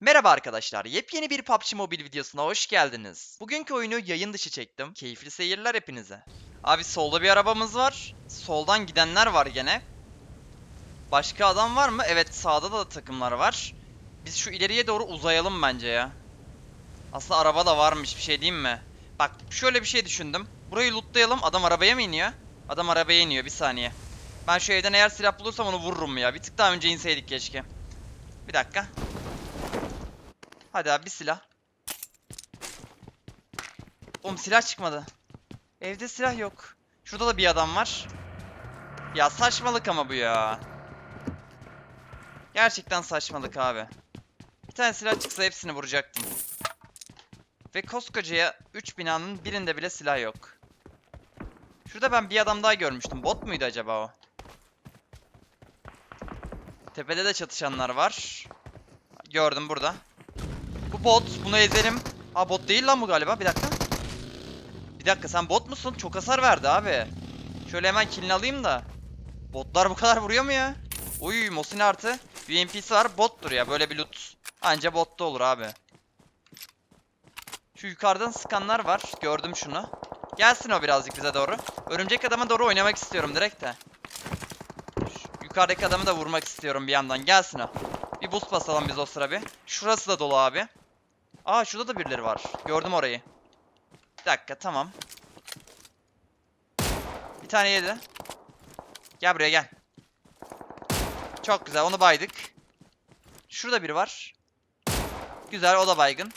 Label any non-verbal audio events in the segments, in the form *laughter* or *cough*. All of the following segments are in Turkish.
Merhaba arkadaşlar, yepyeni bir PUBG Mobile videosuna hoş geldiniz. Bugünkü oyunu yayın dışı çektim. Keyifli seyirler hepinize. Abi solda bir arabamız var. Soldan gidenler var gene. Başka adam var mı? Evet sağda da takımlar var. Biz şu ileriye doğru uzayalım bence ya. Aslında araba da varmış bir şey diyeyim mi? Bak şöyle bir şey düşündüm. Burayı lootlayalım. Adam arabaya mı iniyor? Adam arabaya iniyor bir saniye. Ben şu evden eğer silah bulursam onu vururum ya. Bir tık daha önce inseydik keşke. Bir dakika. Hadi abi bir silah. Oğlum silah çıkmadı. Evde silah yok. Şurada da bir adam var. Ya saçmalık ama bu ya. Gerçekten saçmalık abi. Bir tane silah çıksa hepsini vuracaktım. Ve koskocaya 3 binanın birinde bile silah yok. Şurada ben bir adam daha görmüştüm. Bot muydu acaba o? Tepede de çatışanlar var. Gördüm burada. Bu bot. Bunu ezelim. Aa bot değil lan bu galiba. Bir dakika. Bir dakika sen bot musun? Çok hasar verdi abi. Şöyle hemen killini alayım da. Botlar bu kadar vuruyor mu ya? Uy Mosin artı. UMP'si var. Bottur ya. Böyle bir loot. Anca botta olur abi. Şu yukarıdan sıkanlar var. Gördüm şunu. Gelsin o birazcık bize doğru. Örümcek adama doğru oynamak istiyorum direkt de. Şu yukarıdaki adamı da vurmak istiyorum bir yandan. Gelsin o. Bir boost basalım biz o sıra bir. Şurası da dolu abi. Aa şurada da birileri var. Gördüm orayı. Bir dakika tamam. Bir tane yedi. Gel buraya gel. Çok güzel onu baydık. Şurada biri var. Güzel o da baygın.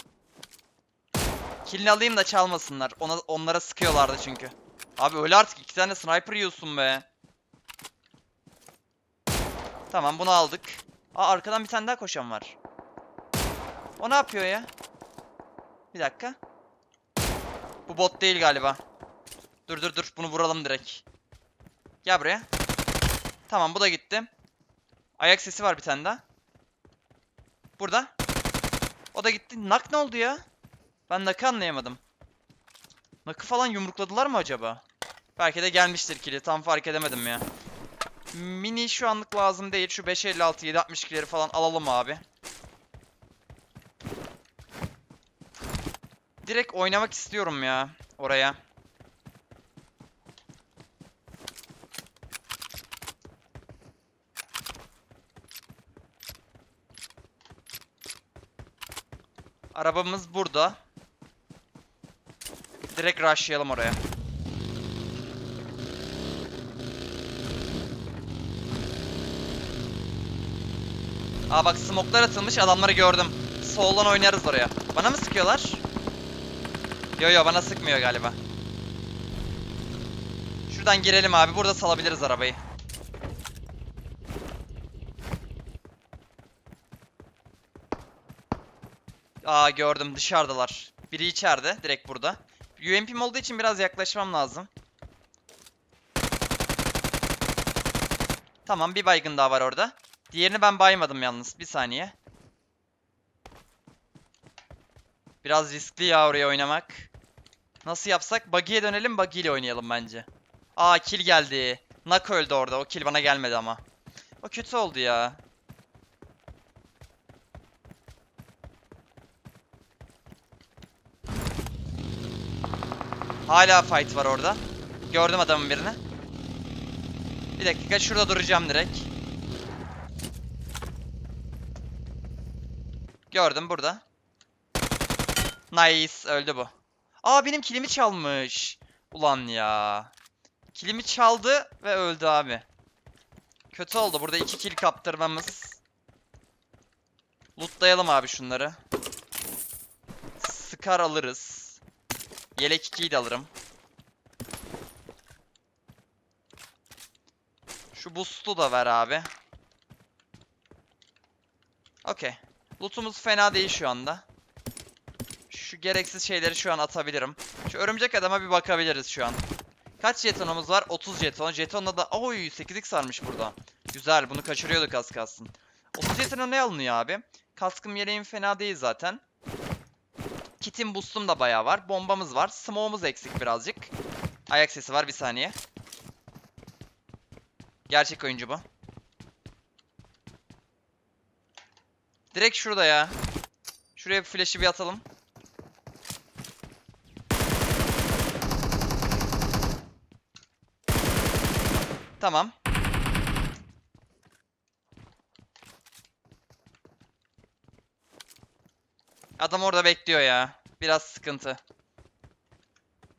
Killini alayım da çalmasınlar. Ona, onlara sıkıyorlardı çünkü. Abi öyle artık iki tane sniper yiyorsun be. Tamam bunu aldık. Aa arkadan bir tane daha koşan var. O ne yapıyor ya? Bir dakika. Bu bot değil galiba. Dur dur dur bunu vuralım direkt. Gel buraya. Tamam bu da gitti. Ayak sesi var bir tane daha. Burada. O da gitti. Nak ne oldu ya? Ben Nak'ı anlayamadım. Nak'ı falan yumrukladılar mı acaba? Belki de gelmiştir kili. Tam fark edemedim ya. Mini şu anlık lazım değil. Şu 556 762'leri falan alalım abi. Direkt oynamak istiyorum ya oraya. Arabamız burada. Direkt rushlayalım oraya. Aa bak smoklar atılmış adamları gördüm. Soldan oynarız oraya. Bana mı sıkıyorlar? Yo yo bana sıkmıyor galiba. Şuradan girelim abi. Burada salabiliriz arabayı. Aa gördüm dışarıdalar. Biri içeride direkt burada. UMP'm olduğu için biraz yaklaşmam lazım. Tamam bir baygın daha var orada. Diğerini ben baymadım yalnız. Bir saniye. Biraz riskli ya oraya oynamak. Nasıl yapsak? Buggy'e dönelim. Buggy ile oynayalım bence. Aa kill geldi. Nak öldü orada. O kill bana gelmedi ama. O kötü oldu ya. Hala fight var orada. Gördüm adamın birini. Bir dakika şurada duracağım direkt. Gördüm burada. Nice öldü bu. Aa benim kilimi çalmış. Ulan ya. Kilimi çaldı ve öldü abi. Kötü oldu burada iki kill kaptırmamız. Lootlayalım abi şunları. Scar alırız. Yelek 2'yi de alırım. Şu boost'u da ver abi. Okey. Loot'umuz fena değil şu anda. Şu gereksiz şeyleri şu an atabilirim. Şu örümcek adama bir bakabiliriz şu an. Kaç jetonumuz var? 30 jeton. Jetonla da oy 8x varmış burada. Güzel bunu kaçırıyorduk az kalsın. 30 jetona ne alınıyor abi? Kaskım yeleğim fena değil zaten. Kitim boost'um da bayağı var. Bombamız var. Smoke'umuz eksik birazcık. Ayak sesi var bir saniye. Gerçek oyuncu bu. Direkt şurada ya. Şuraya bir flash'ı bir atalım. Tamam. Adam orada bekliyor ya. Biraz sıkıntı.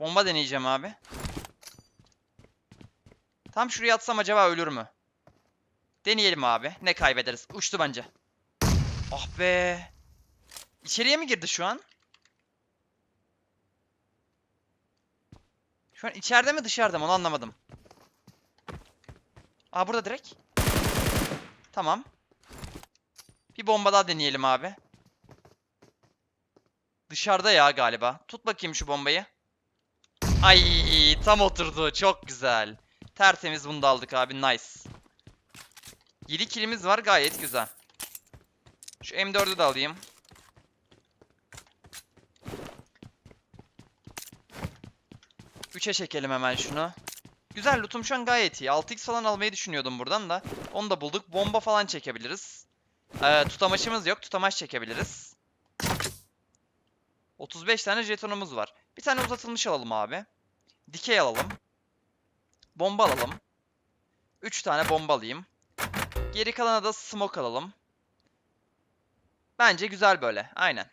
Bomba deneyeceğim abi. Tam şuraya atsam acaba ölür mü? Deneyelim abi. Ne kaybederiz? Uçtu bence. Ah be. İçeriye mi girdi şu an? Şu an içeride mi dışarıda mı onu anlamadım. Aa burada direkt. Tamam. Bir bomba daha deneyelim abi. Dışarıda ya galiba. Tut bakayım şu bombayı. Ay tam oturdu. Çok güzel. Tertemiz bunu da aldık abi. Nice. 7 kilimiz var gayet güzel. Şu M4'ü de alayım. Üçe çekelim hemen şunu. Güzel lootum şu an gayet iyi. 6x falan almayı düşünüyordum buradan da. Onu da bulduk. Bomba falan çekebiliriz. Ee, tutamaçımız yok. Tutamaç çekebiliriz. 35 tane jetonumuz var. Bir tane uzatılmış alalım abi. Dikey alalım. Bomba alalım. 3 tane bomba alayım. Geri kalana da smoke alalım. Bence güzel böyle. Aynen.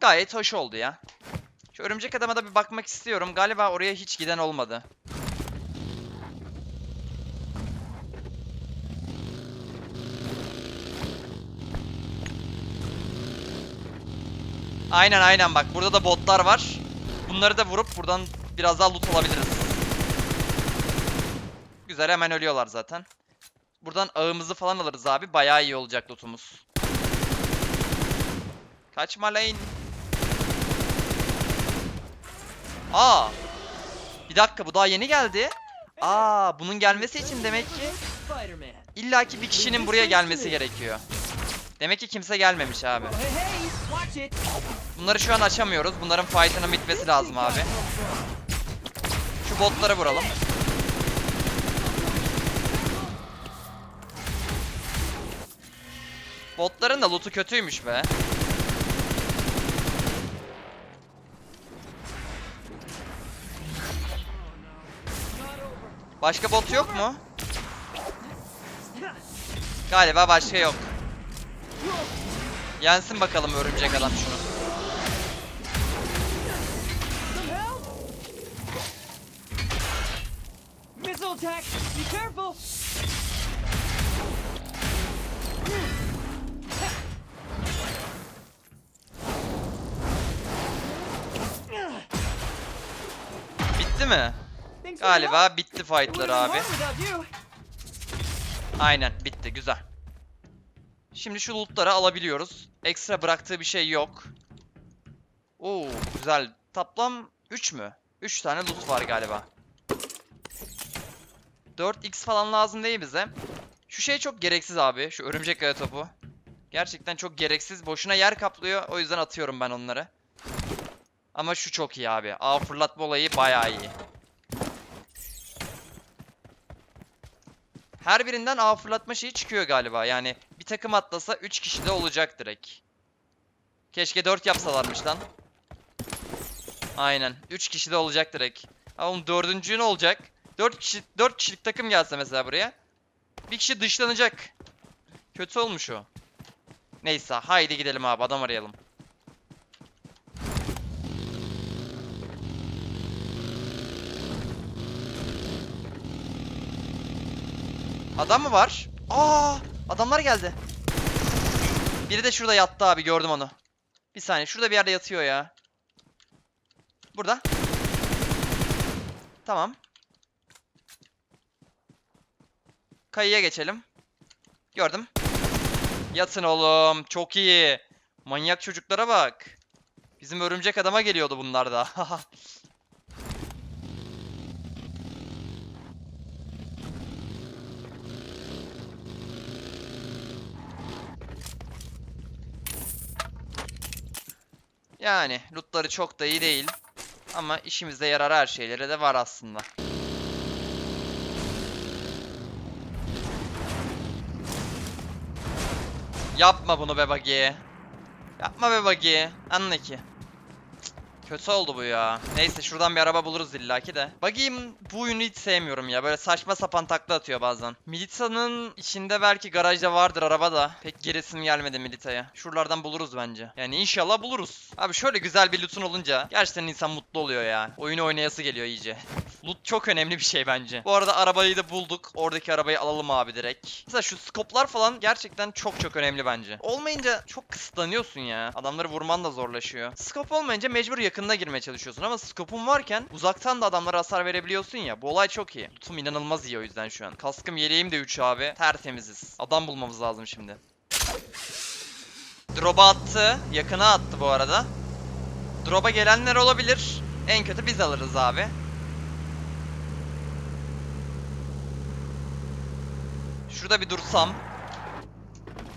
Gayet hoş oldu ya. Şu örümcek adama da bir bakmak istiyorum. Galiba oraya hiç giden olmadı. Aynen aynen bak burada da botlar var. Bunları da vurup buradan biraz daha loot alabiliriz. Güzel hemen ölüyorlar zaten. Buradan ağımızı falan alırız abi. Bayağı iyi olacak lootumuz. Kaçma lane. Aa. Bir dakika bu daha yeni geldi. Aa bunun gelmesi için demek ki Spider-Man. illaki bir kişinin buraya gelmesi gerekiyor. Demek ki kimse gelmemiş abi. Bunları şu an açamıyoruz. Bunların fight'ının bitmesi lazım abi. Şu botları vuralım. Botların da loot'u kötüymüş be. Başka bot yok mu? Galiba başka yok. Yensin bakalım örümcek adam şunu. Bitti mi? Galiba bitti been abi. Aynen bitti güzel. Şimdi şu lootları alabiliyoruz. Ekstra bıraktığı bir şey yok. Oo güzel. Toplam 3 mü? 3 tane loot var galiba. 4x falan lazım değil bize. Şu şey çok gereksiz abi. Şu örümcek kaya topu. Gerçekten çok gereksiz. Boşuna yer kaplıyor. O yüzden atıyorum ben onları. Ama şu çok iyi abi. Ağ fırlatma olayı bayağı iyi. Her birinden ağ fırlatma şeyi çıkıyor galiba. Yani bir takım atlasa 3 kişi de olacak direkt. Keşke 4 yapsalarmış lan. Aynen. 3 kişi de olacak direkt. Ama oğlum dördüncü ne olacak? 4 kişi 4 kişilik takım gelse mesela buraya. Bir kişi dışlanacak. Kötü olmuş o. Neyse haydi gidelim abi adam arayalım. Adam mı var? Aa, adamlar geldi. Biri de şurada yattı abi gördüm onu. Bir saniye şurada bir yerde yatıyor ya. Burada. Tamam. Kayıya geçelim. Gördüm. Yatın oğlum. Çok iyi. Manyak çocuklara bak. Bizim örümcek adama geliyordu bunlar da. *laughs* Yani lootları çok da iyi değil. Ama işimize yarar her şeylere de var aslında. Yapma bunu be Buggy. Yapma be Buggy. Anla ki. Kötü oldu bu ya. Neyse şuradan bir araba buluruz illaki de. Buggy'im bu oyunu hiç sevmiyorum ya. Böyle saçma sapan takla atıyor bazen. Milita'nın içinde belki garajda vardır araba da. Pek gerisim gelmedi Milita'ya. Şuralardan buluruz bence. Yani inşallah buluruz. Abi şöyle güzel bir loot'un olunca gerçekten insan mutlu oluyor ya. Oyunu oynayası geliyor iyice. Loot çok önemli bir şey bence. Bu arada arabayı da bulduk. Oradaki arabayı alalım abi direkt. Mesela şu skoplar falan gerçekten çok çok önemli bence. Olmayınca çok kısıtlanıyorsun ya. Adamları vurman da zorlaşıyor. Skop olmayınca mecbur yakınına girmeye çalışıyorsun ama skopun varken uzaktan da adamlara hasar verebiliyorsun ya. Bu olay çok iyi. Lootum inanılmaz iyi o yüzden şu an. Kaskım yeleğim de 3 abi. Tertemiziz. Adam bulmamız lazım şimdi. Drop'a attı. Yakına attı bu arada. Drop'a gelenler olabilir. En kötü biz alırız abi. Şurada bir dursam.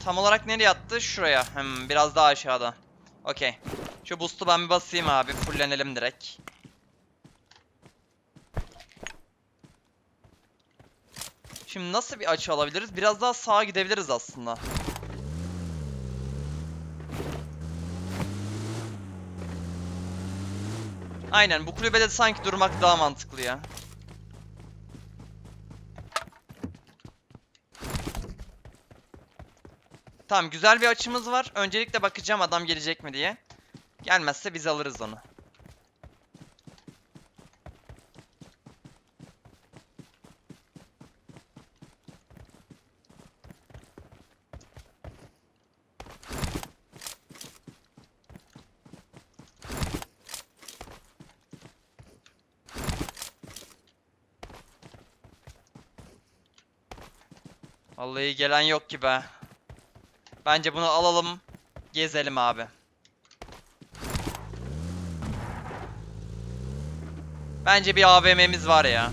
Tam olarak nereye attı? Şuraya. Hmm, biraz daha aşağıda. Okey. Şu boost'u ben bir basayım abi. Fullenelim direkt. Şimdi nasıl bir açı alabiliriz? Biraz daha sağa gidebiliriz aslında. Aynen bu kulübede sanki durmak daha mantıklı ya. Tamam güzel bir açımız var. Öncelikle bakacağım adam gelecek mi diye. Gelmezse biz alırız onu. Vallahi gelen yok ki be. Bence bunu alalım. Gezelim abi. Bence bir AVM'miz var ya.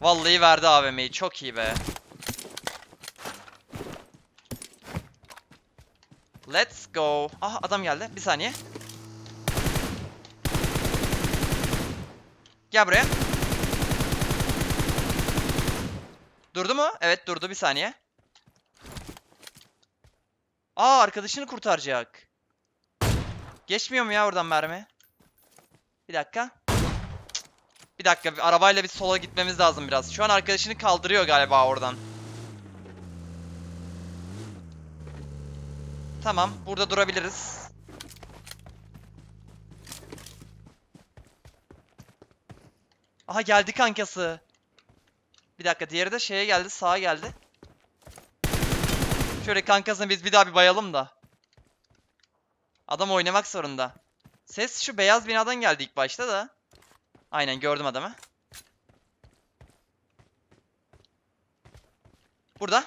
Vallahi verdi AVM'yi. Çok iyi be. Let's go. Ah adam geldi. Bir saniye. Gel buraya. Durdu mu? Evet durdu bir saniye. Aa arkadaşını kurtaracak. Geçmiyor mu ya oradan mermi? Bir dakika. Bir dakika bir arabayla bir sola gitmemiz lazım biraz. Şu an arkadaşını kaldırıyor galiba oradan. Tamam burada durabiliriz. Aha geldi kankası. Bir dakika diğeri de şeye geldi sağa geldi. Şöyle kankasını biz bir daha bir bayalım da. Adam oynamak zorunda. Ses şu beyaz binadan geldi ilk başta da. Aynen gördüm adamı. Burada.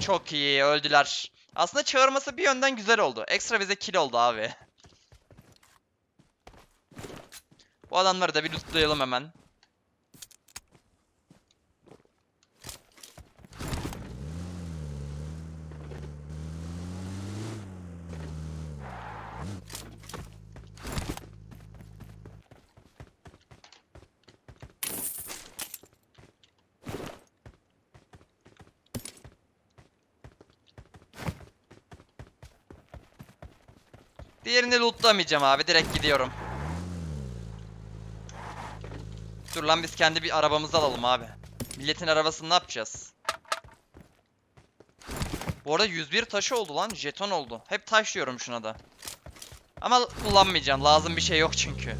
Çok iyi öldüler. Aslında çağırması bir yönden güzel oldu. Ekstra bize kill oldu abi. Bu adamları da bir lootlayalım hemen. Lootlamayacağım abi. Direkt gidiyorum. Dur lan biz kendi bir arabamızı alalım abi. Milletin arabasını ne yapacağız? Bu arada 101 taşı oldu lan. Jeton oldu. Hep taş diyorum şuna da. Ama kullanmayacağım. Lazım bir şey yok çünkü.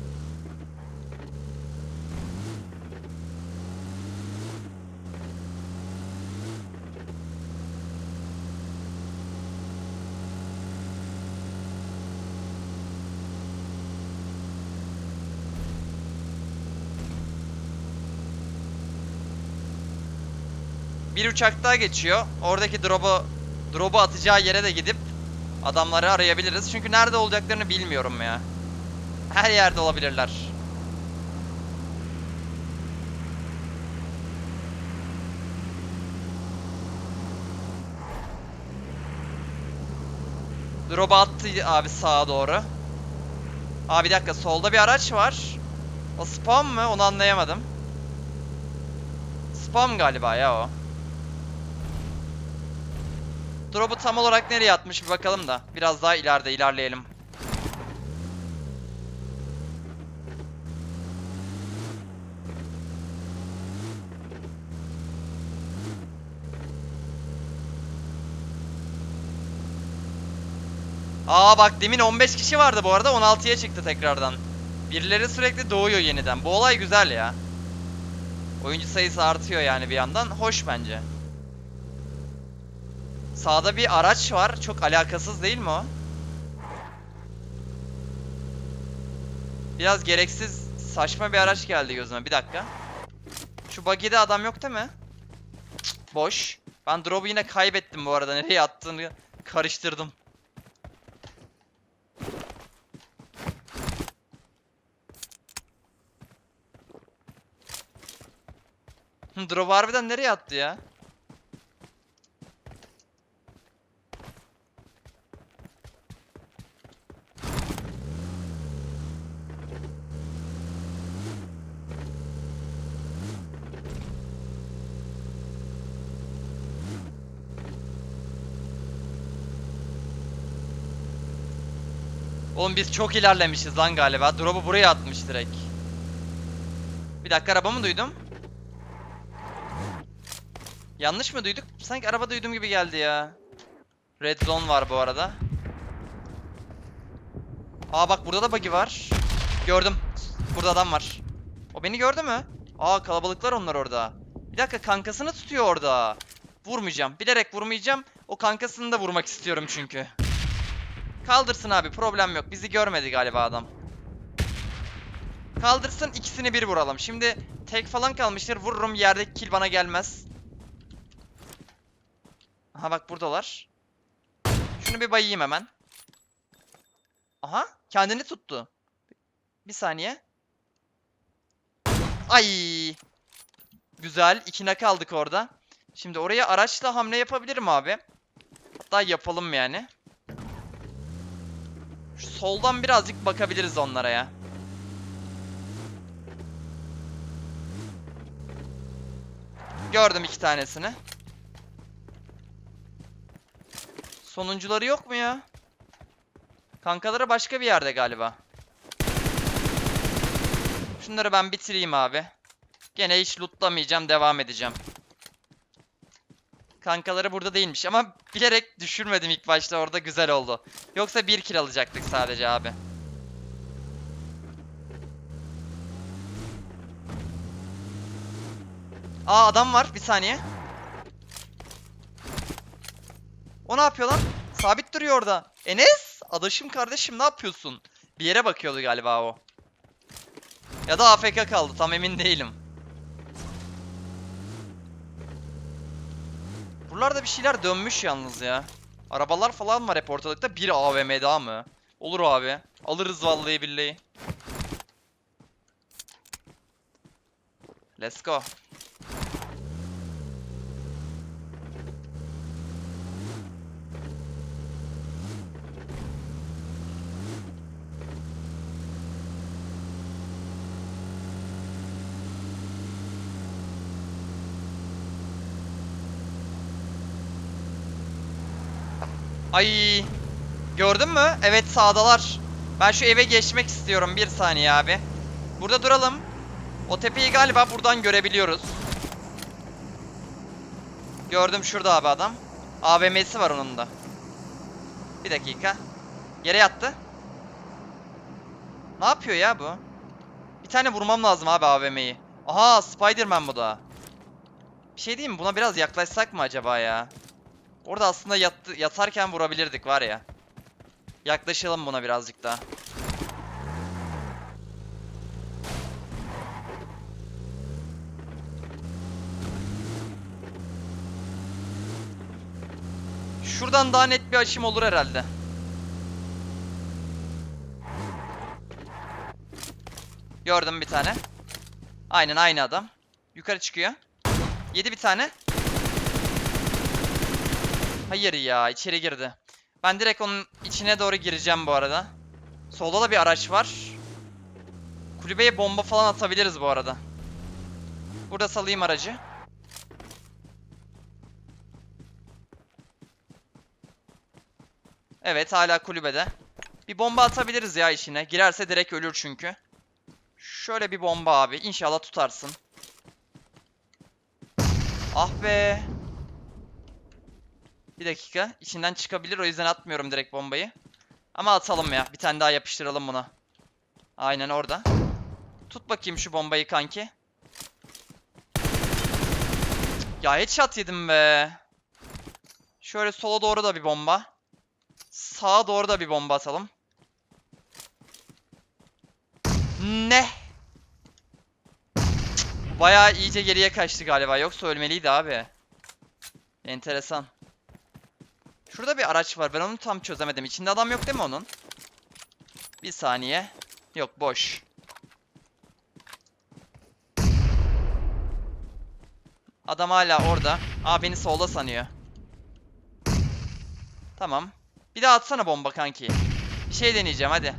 Bir uçak daha geçiyor. Oradaki drop'u drop'u atacağı yere de gidip adamları arayabiliriz. Çünkü nerede olacaklarını bilmiyorum ya. Her yerde olabilirler. Drop'u attı abi sağa doğru. Abi bir dakika solda bir araç var. O spawn mı? Onu anlayamadım. Spam galiba ya o. Drop'u tam olarak nereye atmış bir bakalım da. Biraz daha ileride ilerleyelim. Aa bak demin 15 kişi vardı bu arada 16'ya çıktı tekrardan. Birileri sürekli doğuyor yeniden. Bu olay güzel ya. Oyuncu sayısı artıyor yani bir yandan. Hoş bence. Sağda bir araç var. Çok alakasız değil mi o? Biraz gereksiz saçma bir araç geldi gözüme. Bir dakika. Şu buggy'de adam yok değil mi? Cık, Boş. Ben drop'u yine kaybettim bu arada. Nereye attığını karıştırdım. Hı, Drop harbiden nereye attı ya? Oğlum biz çok ilerlemişiz lan galiba. Drop'u buraya atmış direkt. Bir dakika arabamı duydum. Yanlış mı duyduk? Sanki araba duydum gibi geldi ya. Red zone var bu arada. Aa bak burada da buggy var. Gördüm. Burada adam var. O beni gördü mü? Aa kalabalıklar onlar orada. Bir dakika kankasını tutuyor orada. Vurmayacağım. Bilerek vurmayacağım. O kankasını da vurmak istiyorum çünkü. Kaldırsın abi problem yok. Bizi görmedi galiba adam. Kaldırsın ikisini bir vuralım. Şimdi tek falan kalmıştır. Vururum yerdeki kill bana gelmez. Aha bak buradalar. Şunu bir bayayım hemen. Aha kendini tuttu. Bir saniye. Ay. Güzel. İkine kaldık orada. Şimdi oraya araçla hamle yapabilirim abi. Hatta yapalım yani. Şu soldan birazcık bakabiliriz onlara ya. Gördüm iki tanesini. Sonuncuları yok mu ya? Kankaları başka bir yerde galiba. Şunları ben bitireyim abi. Gene hiç lootlamayacağım, devam edeceğim. Kankaları burada değilmiş ama bilerek düşürmedim ilk başta orada güzel oldu. Yoksa bir kill alacaktık sadece abi. Aa adam var bir saniye. O ne yapıyor lan? Sabit duruyor orada. Enes! Adaşım kardeşim ne yapıyorsun? Bir yere bakıyordu galiba o. Ya da AFK kaldı tam emin değilim. Buralarda bir şeyler dönmüş yalnız ya. Arabalar falan var hep ortalıkta. Bir AVM daha mı? Olur abi. Alırız vallahi billahi. Let's go. Ay. Gördün mü? Evet sağdalar. Ben şu eve geçmek istiyorum. Bir saniye abi. Burada duralım. O tepeyi galiba buradan görebiliyoruz. Gördüm şurada abi adam. AVM'si var onun da. Bir dakika. Yere yattı. Ne yapıyor ya bu? Bir tane vurmam lazım abi AVM'yi. Aha Spiderman bu da. Bir şey diyeyim mi? Buna biraz yaklaşsak mı acaba ya? Orada aslında yattı, yatarken vurabilirdik var ya. Yaklaşalım buna birazcık daha. Şuradan daha net bir açım olur herhalde. Gördüm bir tane. Aynen aynı adam. Yukarı çıkıyor. Yedi bir tane. Hayır ya içeri girdi. Ben direkt onun içine doğru gireceğim bu arada. Solda da bir araç var. Kulübeye bomba falan atabiliriz bu arada. Burada salayım aracı. Evet hala kulübede. Bir bomba atabiliriz ya işine. Girerse direkt ölür çünkü. Şöyle bir bomba abi. İnşallah tutarsın. Ah be. Bir dakika. İçinden çıkabilir o yüzden atmıyorum direkt bombayı. Ama atalım ya. Bir tane daha yapıştıralım buna. Aynen orada. Tut bakayım şu bombayı kanki. Ya headshot yedim be. Şöyle sola doğru da bir bomba. Sağa doğru da bir bomba atalım. Ne? Bayağı iyice geriye kaçtı galiba. Yoksa ölmeliydi abi. Enteresan. Şurada bir araç var. Ben onu tam çözemedim. İçinde adam yok değil mi onun? Bir saniye. Yok boş. Adam hala orada. Aa beni solda sanıyor. Tamam. Bir daha atsana bomba kanki. Bir şey deneyeceğim hadi.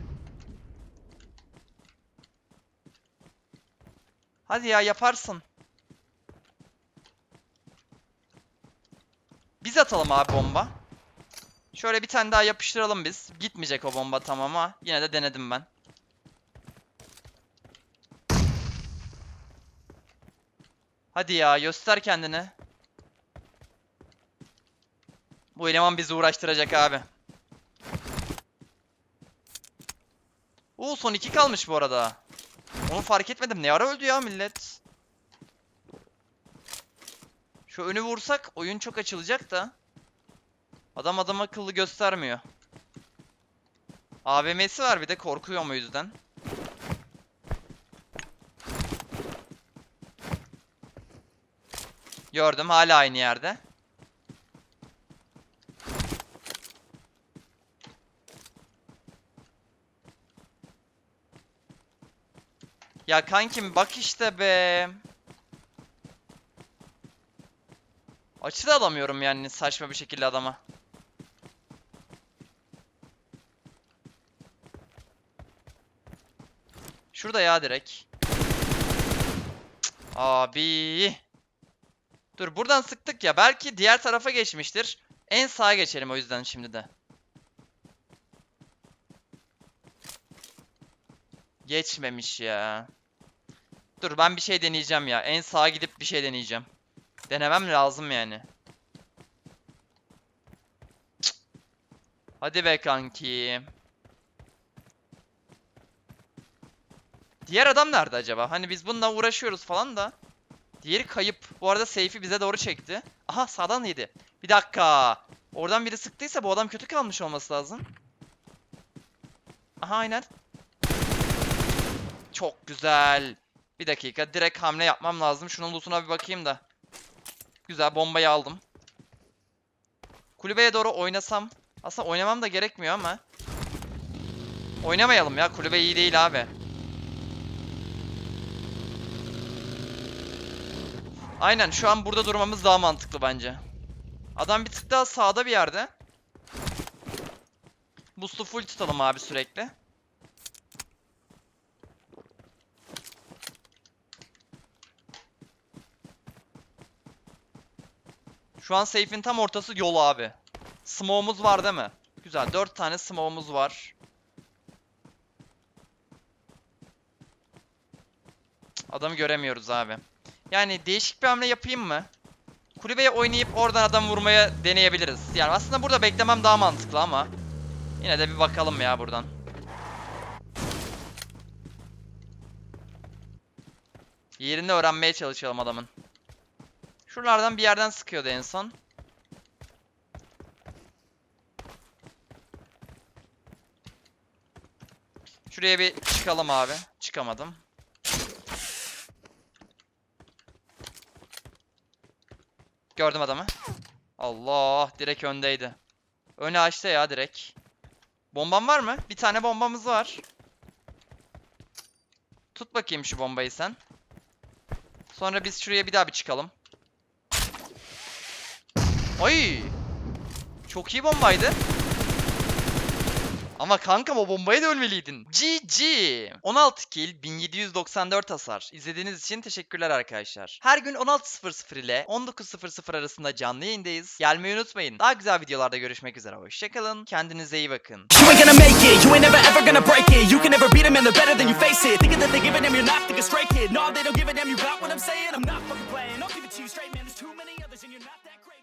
Hadi ya yaparsın. Biz atalım abi bomba. Şöyle bir tane daha yapıştıralım biz. Gitmeyecek o bomba tamam ama yine de denedim ben. Hadi ya göster kendini. Bu eleman bizi uğraştıracak abi. Oo son iki kalmış bu arada. Onu fark etmedim. Ne ara öldü ya millet. Şu önü vursak oyun çok açılacak da. Adam adam akıllı göstermiyor. AVM'si var bir de korkuyorum o yüzden. Gördüm hala aynı yerde. Ya kankim bak işte be. Açı da alamıyorum yani saçma bir şekilde adama. Şurada ya direkt. Abi. Dur buradan sıktık ya. Belki diğer tarafa geçmiştir. En sağa geçelim o yüzden şimdi de. Geçmemiş ya. Dur ben bir şey deneyeceğim ya. En sağa gidip bir şey deneyeceğim. Denemem lazım yani. Cık. Hadi be kanki. Diğer adam nerede acaba? Hani biz bununla uğraşıyoruz falan da. Diğeri kayıp. Bu arada seyfi bize doğru çekti. Aha sağdan yedi. Bir dakika. Oradan biri sıktıysa bu adam kötü kalmış olması lazım. Aha aynen. Çok güzel. Bir dakika. Direkt hamle yapmam lazım. Şunun lootuna bir bakayım da. Güzel bombayı aldım. Kulübeye doğru oynasam. Aslında oynamam da gerekmiyor ama. Oynamayalım ya. Kulübe iyi değil abi. Aynen şu an burada durmamız daha mantıklı bence. Adam bir tık daha sağda bir yerde. Boost'u full tutalım abi sürekli. Şu an safe'in tam ortası yol abi. Smoke'umuz var değil mi? Güzel. 4 tane smoke'umuz var. Adamı göremiyoruz abi. Yani değişik bir hamle yapayım mı? Kulübeye oynayıp oradan adam vurmaya deneyebiliriz. Yani aslında burada beklemem daha mantıklı ama. Yine de bir bakalım ya buradan. Yerini öğrenmeye çalışalım adamın. Şuralardan bir yerden sıkıyordu en son. Şuraya bir çıkalım abi. Çıkamadım. Gördüm adamı. Allah direkt öndeydi. Önü açtı ya direkt. Bomban var mı? Bir tane bombamız var. Tut bakayım şu bombayı sen. Sonra biz şuraya bir daha bir çıkalım. Ay! Çok iyi bombaydı. Ama kankam o bombaya da ölmeliydin. GG. 16 kill, 1794 hasar. İzlediğiniz için teşekkürler arkadaşlar. Her gün 16.00 ile 19.00 arasında canlı yayındayız. Gelmeyi unutmayın. Daha güzel videolarda görüşmek üzere. Hoşçakalın. Kendinize iyi bakın. You're not thinking.